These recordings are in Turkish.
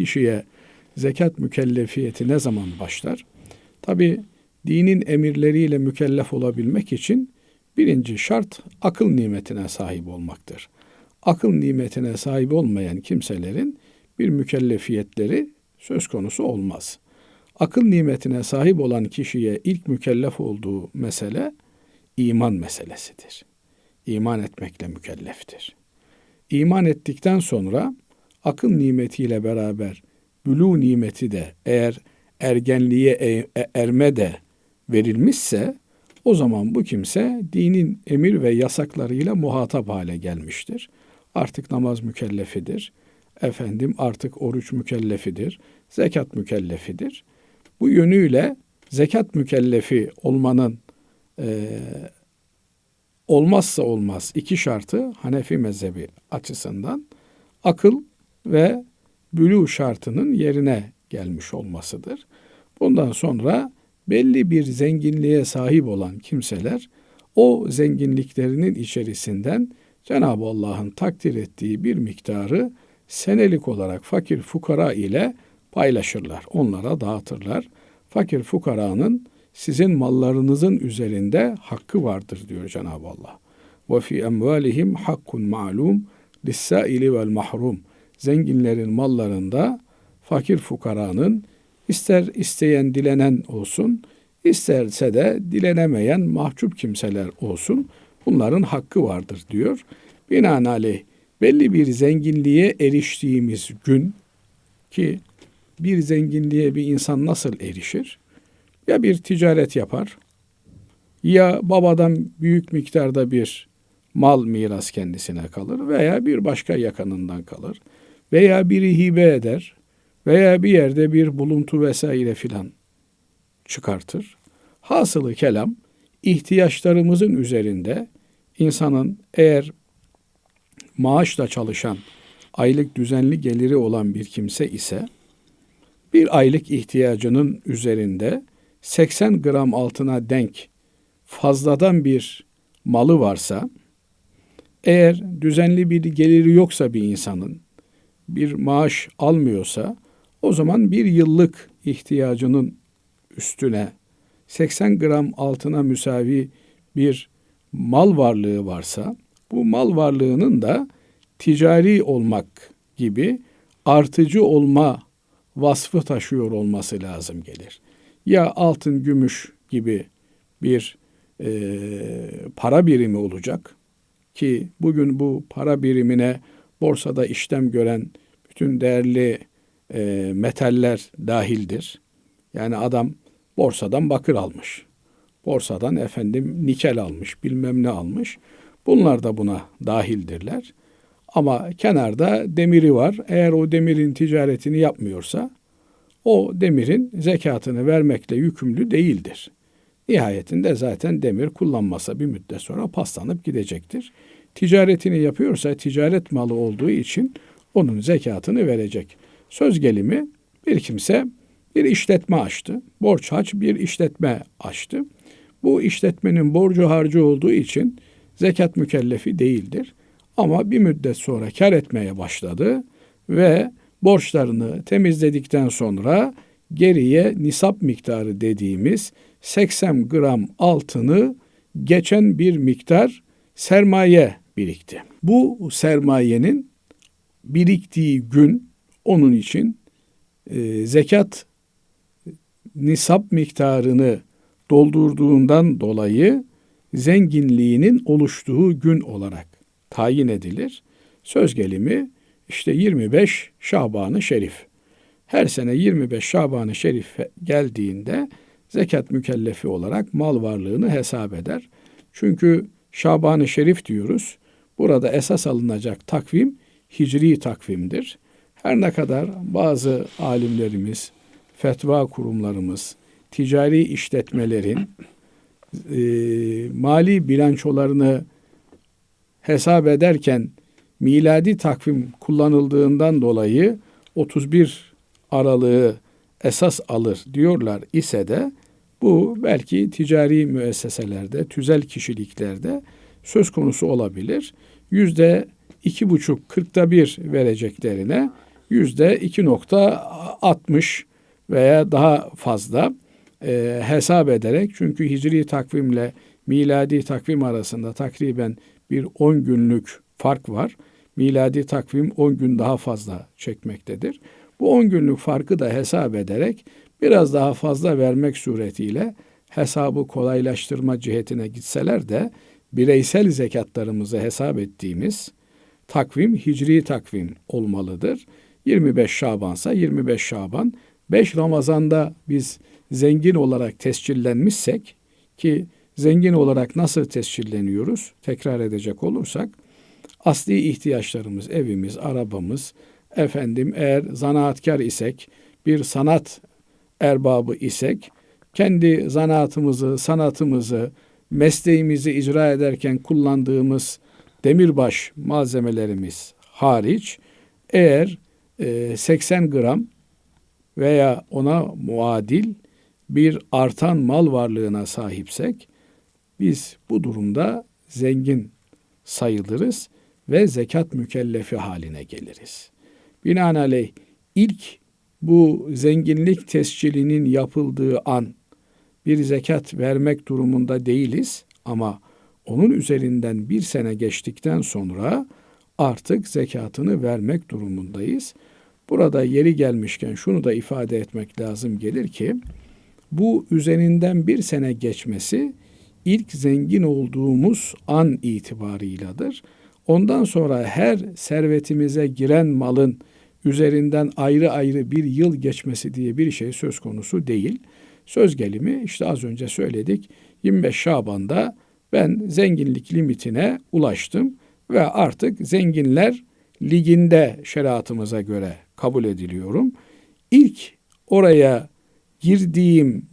kişiye zekat mükellefiyeti ne zaman başlar? Tabi dinin emirleriyle mükellef olabilmek için birinci şart akıl nimetine sahip olmaktır. Akıl nimetine sahip olmayan kimselerin bir mükellefiyetleri söz konusu olmaz. Akıl nimetine sahip olan kişiye ilk mükellef olduğu mesele iman meselesidir. İman etmekle mükelleftir. İman ettikten sonra akıl nimetiyle beraber bülü nimeti de eğer ergenliğe e, e, erme de verilmişse o zaman bu kimse dinin emir ve yasaklarıyla muhatap hale gelmiştir. Artık namaz mükellefidir. Efendim artık oruç mükellefidir. Zekat mükellefidir. Bu yönüyle zekat mükellefi olmanın e, olmazsa olmaz iki şartı Hanefi mezhebi açısından akıl ve bülü şartının yerine gelmiş olmasıdır. Bundan sonra belli bir zenginliğe sahip olan kimseler o zenginliklerinin içerisinden Cenab-ı Allah'ın takdir ettiği bir miktarı senelik olarak fakir fukara ile paylaşırlar. Onlara dağıtırlar. Fakir fukaranın sizin mallarınızın üzerinde hakkı vardır diyor Cenab-ı Allah. Ve fi emvalihim hakkun ma'lum lis-saili vel mahrum. Zenginlerin mallarında fakir fukaranın ister isteyen dilenen olsun, isterse de dilenemeyen mahcup kimseler olsun. Bunların hakkı vardır diyor. Binaenaleyh belli bir zenginliğe eriştiğimiz gün ki bir zenginliğe bir insan nasıl erişir? Ya bir ticaret yapar ya babadan büyük miktarda bir mal miras kendisine kalır veya bir başka yakınından kalır veya biri hibe eder veya bir yerde bir buluntu vesaire filan çıkartır. Hasılı kelam ihtiyaçlarımızın üzerinde insanın eğer maaşla çalışan aylık düzenli geliri olan bir kimse ise bir aylık ihtiyacının üzerinde 80 gram altına denk fazladan bir malı varsa eğer düzenli bir geliri yoksa bir insanın bir maaş almıyorsa o zaman bir yıllık ihtiyacının üstüne 80 gram altına müsavi bir mal varlığı varsa bu mal varlığının da ticari olmak gibi artıcı olma vasfı taşıyor olması lazım gelir. Ya altın, gümüş gibi bir e, para birimi olacak ki bugün bu para birimine borsada işlem gören bütün değerli e, metaller dahildir. Yani adam borsadan bakır almış. Borsadan efendim nikel almış, bilmem ne almış. Bunlar da buna dahildirler. Ama kenarda demiri var. Eğer o demirin ticaretini yapmıyorsa o demirin zekatını vermekle yükümlü değildir. Nihayetinde zaten demir kullanmasa bir müddet sonra paslanıp gidecektir. Ticaretini yapıyorsa ticaret malı olduğu için onun zekatını verecek. Söz gelimi bir kimse bir işletme açtı. Borç haç bir işletme açtı. Bu işletmenin borcu harcı olduğu için zekat mükellefi değildir. Ama bir müddet sonra kar etmeye başladı ve borçlarını temizledikten sonra geriye nisap miktarı dediğimiz 80 gram altını geçen bir miktar sermaye birikti. Bu sermayenin biriktiği gün onun için e, zekat nisap miktarını doldurduğundan dolayı zenginliğinin oluştuğu gün olarak tayin edilir. Söz gelimi işte 25 Şaban-ı Şerif. Her sene 25 Şaban-ı Şerif geldiğinde zekat mükellefi olarak mal varlığını hesap eder. Çünkü Şaban-ı Şerif diyoruz. Burada esas alınacak takvim hicri takvimdir. Her ne kadar bazı alimlerimiz, fetva kurumlarımız, ticari işletmelerin e, mali bilançolarını hesap ederken miladi takvim kullanıldığından dolayı 31 aralığı esas alır diyorlar ise de bu belki ticari müesseselerde, tüzel kişiliklerde söz konusu olabilir. Yüzde iki buçuk, kırkta bir vereceklerine yüzde 2.60 veya daha fazla e, hesap ederek çünkü hicri takvimle miladi takvim arasında takriben bir 10 günlük fark var. Miladi takvim 10 gün daha fazla çekmektedir. Bu 10 günlük farkı da hesap ederek biraz daha fazla vermek suretiyle hesabı kolaylaştırma cihetine gitseler de bireysel zekatlarımızı hesap ettiğimiz takvim hicri takvim olmalıdır. 25 Şabansa 25 Şaban, 5 Ramazan'da biz zengin olarak tescillenmişsek ki zengin olarak nasıl tescilleniyoruz? Tekrar edecek olursak asli ihtiyaçlarımız, evimiz, arabamız, efendim eğer zanaatkar isek, bir sanat erbabı isek, kendi zanaatımızı, sanatımızı, mesleğimizi icra ederken kullandığımız demirbaş malzemelerimiz hariç eğer e, 80 gram veya ona muadil bir artan mal varlığına sahipsek biz bu durumda zengin sayılırız ve zekat mükellefi haline geliriz. Binaenaleyh ilk bu zenginlik tescilinin yapıldığı an bir zekat vermek durumunda değiliz ama onun üzerinden bir sene geçtikten sonra artık zekatını vermek durumundayız. Burada yeri gelmişken şunu da ifade etmek lazım gelir ki bu üzerinden bir sene geçmesi ilk zengin olduğumuz an itibarıyladır. Ondan sonra her servetimize giren malın üzerinden ayrı ayrı bir yıl geçmesi diye bir şey söz konusu değil. Söz gelimi işte az önce söyledik 25 Şaban'da ben zenginlik limitine ulaştım ve artık zenginler liginde şeriatımıza göre kabul ediliyorum. İlk oraya girdiğim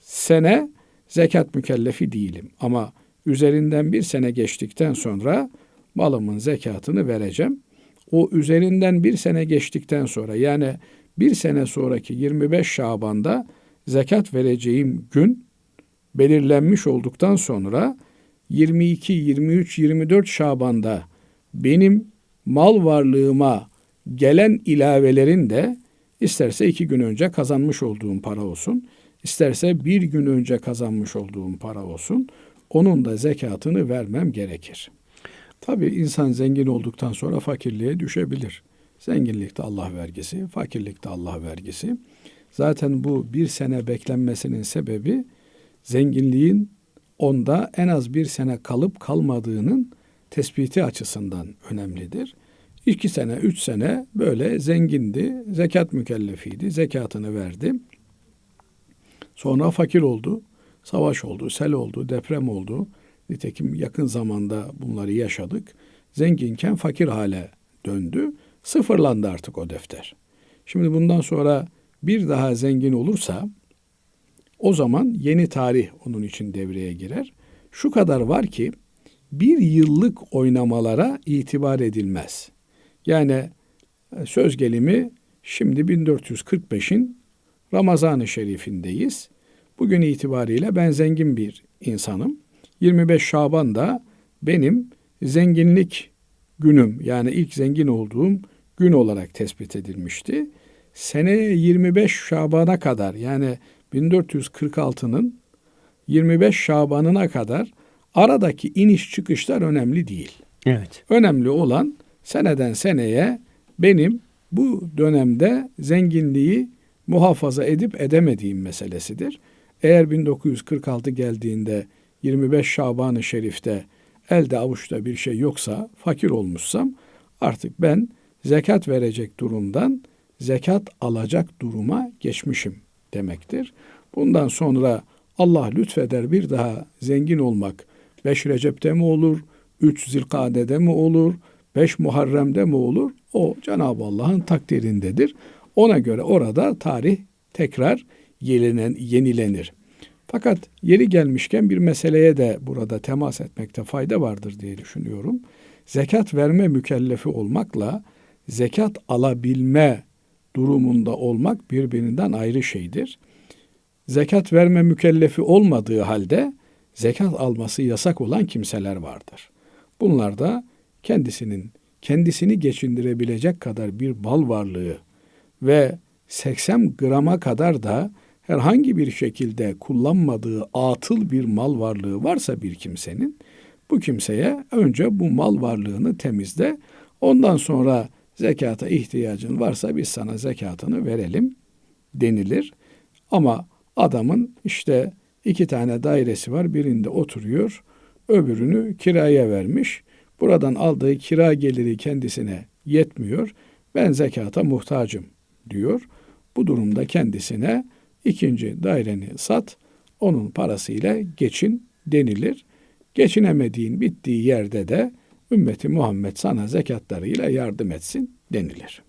sene zekat mükellefi değilim ama üzerinden bir sene geçtikten sonra malımın zekatını vereceğim. O üzerinden bir sene geçtikten sonra yani bir sene sonraki 25 Şaban'da zekat vereceğim gün belirlenmiş olduktan sonra 22, 23, 24 Şaban'da benim mal varlığıma gelen ilavelerin de isterse iki gün önce kazanmış olduğum para olsun, isterse bir gün önce kazanmış olduğum para olsun, onun da zekatını vermem gerekir. Tabi insan zengin olduktan sonra fakirliğe düşebilir. Zenginlikte Allah vergisi, fakirlikte Allah vergisi. Zaten bu bir sene beklenmesinin sebebi zenginliğin onda en az bir sene kalıp kalmadığının tespiti açısından önemlidir. İki sene, üç sene böyle zengindi, zekat mükellefiydi, zekatını verdi. Sonra fakir oldu, savaş oldu, sel oldu, deprem oldu. Nitekim yakın zamanda bunları yaşadık. Zenginken fakir hale döndü. Sıfırlandı artık o defter. Şimdi bundan sonra bir daha zengin olursa o zaman yeni tarih onun için devreye girer. Şu kadar var ki bir yıllık oynamalara itibar edilmez. Yani e, söz gelimi şimdi 1445'in Ramazan-ı Şerif'indeyiz. Bugün itibariyle ben zengin bir insanım. 25 Şaban da benim zenginlik günüm yani ilk zengin olduğum gün olarak tespit edilmişti. Seneye 25 Şaban'a kadar yani 1446'nın 25 Şaban'ına kadar aradaki iniş çıkışlar önemli değil. Evet. Önemli olan seneden seneye benim bu dönemde zenginliği muhafaza edip edemediğim meselesidir. Eğer 1946 geldiğinde 25 Şaban-ı Şerif'te elde avuçta bir şey yoksa, fakir olmuşsam artık ben zekat verecek durumdan zekat alacak duruma geçmişim demektir. Bundan sonra Allah lütfeder bir daha zengin olmak 5 Recep'te mi olur, 3 Zilkade'de mi olur, 5 Muharrem'de mi olur? O Cenab-ı Allah'ın takdirindedir. Ona göre orada tarih tekrar yenilenen, yenilenir. Fakat yeri gelmişken bir meseleye de burada temas etmekte fayda vardır diye düşünüyorum. Zekat verme mükellefi olmakla zekat alabilme durumunda olmak birbirinden ayrı şeydir. Zekat verme mükellefi olmadığı halde zekat alması yasak olan kimseler vardır. Bunlar da kendisinin kendisini geçindirebilecek kadar bir bal varlığı ve 80 grama kadar da herhangi bir şekilde kullanmadığı atıl bir mal varlığı varsa bir kimsenin bu kimseye önce bu mal varlığını temizle ondan sonra zekata ihtiyacın varsa biz sana zekatını verelim denilir. Ama adamın işte iki tane dairesi var birinde oturuyor öbürünü kiraya vermiş. Buradan aldığı kira geliri kendisine yetmiyor. Ben zekata muhtacım diyor. Bu durumda kendisine ikinci daireni sat, onun parasıyla geçin denilir. Geçinemediğin bittiği yerde de ümmeti Muhammed sana zekatlarıyla yardım etsin denilir.